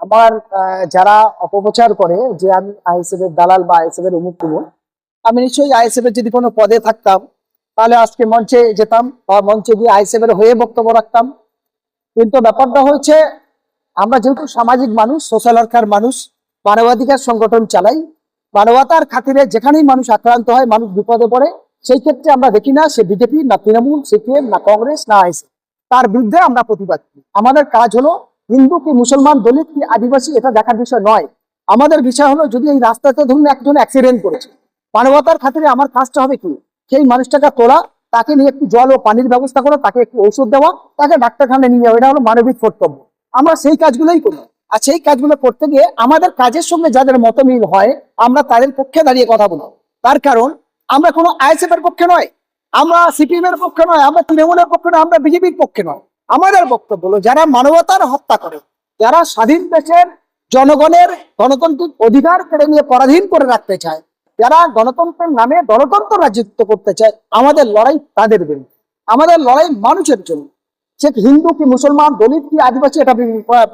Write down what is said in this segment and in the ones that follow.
আমার যারা অপপ্রচার করে যে আমি আইএসএফ এর দালাল বা আইএসএফ এর অমুক তুমুক, আমি নিশ্চয়ই আইএসএফ এর যদি কোনো পদে থাকতাম, তাহলে আজকে মঞ্চে যেতাম বা মঞ্চে গিয়ে আইএসএফ এর হয়ে বক্তব্য রাখতাম। কিন্তু ব্যাপারটা হচ্ছে আমরা যেহেতু সামাজিক মানুষ সোশ্যাল ওয়ার্কার মানুষ, মানবাধিকার সংগঠন চালাই, মানবতার খাতিরে যেখানেই মানুষ আক্রান্ত হয়, মানুষ বিপদে পড়ে, সেই ক্ষেত্রে আমরা দেখি না সে বিজেপি, না তৃণমূল, সিপিএম, না কংগ্রেস, না আইসি তার বিরুদ্ধে আমরা প্রতিবাদ করি। আমাদের কাজ হলো হিন্দু কি মুসলমান দলিত কি আদিবাসী এটা দেখার বিষয় নয়। আমাদের বিষয় হলো যদি এই রাস্তাতে ধরুন একজন অ্যাক্সিডেন্ট করেছে মানবতার খাতিরে আমার কাজটা হবে কি? সেই মানুষটাকে তোলা, তাকে নিয়ে একটু জল ও পানির ব্যবস্থা করা, তাকে একটু ঔষধ দেওয়া, তাকে ডাক্তারখানায় নিয়ে যাওয়া, এটা হলো মানবিক কর্তব্য। আমরা সেই কাজগুলোই করি। আর সেই কাজগুলো করতে গিয়ে আমাদের কাজের সঙ্গে যাদের মতমিল হয়, আমরা তাদের পক্ষে দাঁড়িয়ে কথা বলি তার কারণ, আমরা কোনো আইএসএফ এর পক্ষে নয়, আমরা সিপিএম এর পক্ষে নয়, আমরা তৃণমূলের পক্ষে নয়, আমরা বিজেপির পক্ষে নয়। আমাদের বক্তব্য হলো, যারা মানবতার হত্যা করে, যারা স্বাধীন দেশের জনগণের গণতান্ত্রিক অধিকার কেড়ে নিয়ে পরাধীন করে রাখতে চায়, যারা গণতন্ত্রের নামে গণতন্ত্র রাজত্ব করতে চায়, আমাদের লড়াই তাদের বিরুদ্ধে আমাদের লড়াই মানুষের জন্য। সে হিন্দু, কি মুসলমান, দলিত, কি আদিবাসী, এটা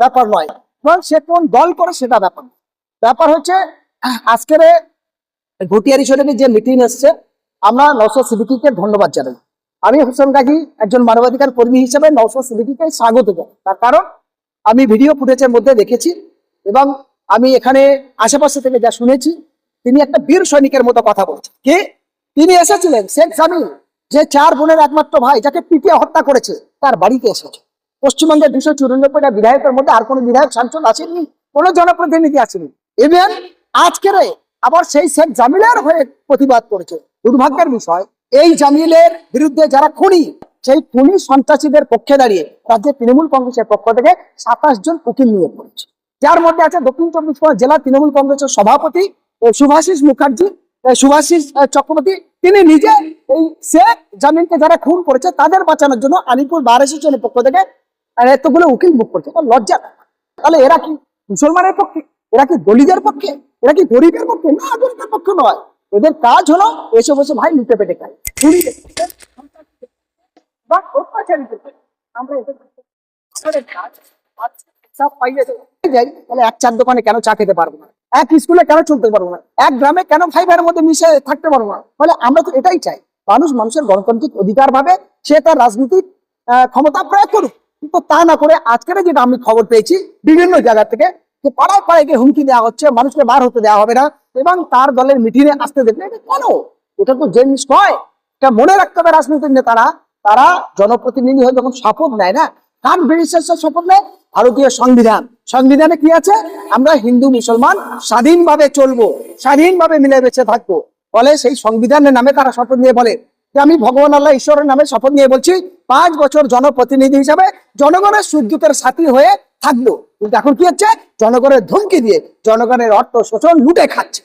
ব্যাপার নয়। বরং সে কোন দল করে সেটা ব্যাপার ব্যাপার হচ্ছে, আজকের ঘটিয়ারি শরীফে যে মিটিং এসছে, আমরা নৌসদ সিদ্দিকিকে ধন্যবাদ জানাই। আমি হোসেন গাজী, একজন মানবাধিকার কর্মী হিসেবে নৌসদ সিদ্দিকিকে স্বাগত জানাই। তার কারণ, আমি ভিডিও ফুটেজের মধ্যে দেখেছি এবং আমি এখানে আশেপাশে থেকে যা শুনেছি, তিনি একটা বীর সৈনিকের মতো কথা বলছেন। কে? তিনি এসেছিলেন, শেখ জামিল, যে চার বোনের একমাত্র ভাই, যাকে পিটিয়ে হত্যা করেছে, তার বাড়িতে এসেছে। পশ্চিমবঙ্গের দুশো চুরানব্বইটা বিধায়কের মধ্যে আর কোনো বিধায়ক সাংসদ আসেনি কোনো জনপ্রতিনিধি আসেনি ইভেন আজকের আবার সেই শেখ জামিলের হয়ে প্রতিবাদ করেছে। দুর্ভাগ্যের বিষয় এই জামিলের বিরুদ্ধে যারা খুনি, সেই খুনি সন্ত্রাসীদের পক্ষে দাঁড়িয়ে রাজ্যের তৃণমূল কংগ্রেসের পক্ষ থেকে সাতাশ জন উকিল নিয়োগ করেছে। যার মধ্যে আছে দক্ষিণ চব্বিশ পরগনা জেলা তৃণমূল কংগ্রেসের সভাপতি সুভাষিস মুখার্জি। সুভাষিস চক্রবর্তী, তিনি নিজে এই শেখ জামিনকে যারা খুন করেছে, তাদের বাঁচানোর জন্য আলিপুর বার পক্ষ থেকে এতগুলো উকিল মুখ করছে। লজ্জা তাহলে এরা কি মুসলমানের পক্ষে? এরা কি দলিতের পক্ষে? এরা কি গরিবের পক্ষে? না গরিবের পক্ষে নয়। এদের কাজ হলো এসে বসে ভাই লুটে পেটে খায় কেন চা খেতে পারব কেন চলতে পারব না? এক গ্রামে কেন ভাই মধ্যে থাকতে পারব না? আমরা তো এটাই চাই, মানুষ মানুষের গণতান্ত্রিক অধিকার ভাবে সে তার রাজনৈতিক ক্ষমতা প্রয়োগ করুক। কিন্তু তা না করে আজকের যেটা আমি খবর পেয়েছি, বিভিন্ন জায়গা থেকে যে পাড়ায় পাড়ায় গিয়ে হুমকি দেওয়া হচ্ছে, মানুষকে বার হতে দেওয়া হবে না, এবং তার দলের মিটিংয়ে আসতে দেবে। এটা কেন? এটা তো জিনিস নয় এটা মনে রাখতে হবে রাজনৈতিক নেতারা। তারা জনপ্রতিনিধি হয়ে যখন শপথ নেয় না কার বেরিসের শপথ নেয় ভারতীয় সংবিধান। সংবিধানে কি আছে? আমরা হিন্দু, মুসলমান স্বাধীনভাবে চলবো, স্বাধীনভাবে মিলে বেঁচে থাকব। ফলে সেই সংবিধানের নামে তারা শপথ নিয়ে বলে। যে আমি ভগবান আল্লাহ ঈশ্বরের নামে শপথ নিয়ে বলছি, পাঁচ বছর জনপ্রতিনিধি হিসাবে জনগণের সুযোগের সাথী হয়ে থাকব। কিন্তু এখন কি হচ্ছে? জনগণের ধমকি দিয়ে জনগণের অর্থ শোষণ, লুটে খাচ্ছে।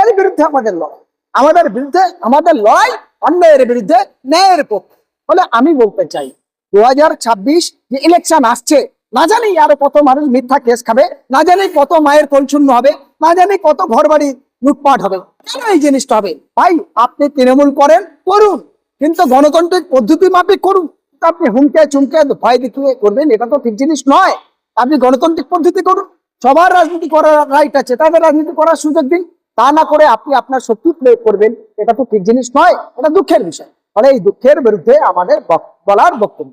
এর বিরুদ্ধে আমাদের লড়াই। আমাদের বিরুদ্ধে, আমাদের লড়াই অন্যায়ের বিরুদ্ধে, ন্যায়ের পক্ষে। ফলে আমি বলতে চাই, দু হাজার ছাব্বিশ যে ইলেকশন আসছে, না জানি আরও কত মানুষ মিথ্যা কেস খাবে, না জানি কত মায়ের পরিচ্ছন্ন হবে, না জানি কত ঘর বাড়ি লুটপাট হবে। কেন এই জিনিসটা হবে? ভাই, আপনি তৃণমূল করেন, করুন। কিন্তু গণতান্ত্রিক পদ্ধতি মাফিক করুন। আপনি হুমকে চুমকে ভয় দেখিয়ে করবেন, এটা তো ঠিক জিনিস নয়। আপনি গণতান্ত্রিক পদ্ধতি করুন। সবার রাজনীতি করার রাইট আছে, তাদের রাজনীতি করার সুযোগ দিন। তা না করে আপনি আপনার শক্তি প্রয়োগ করবেন, এটা তো ঠিক জিনিস নয়, এটা দুঃখের বিষয়। ফলে এই দুঃখের বিরুদ্ধে আমাদের বলার বক্তব্য।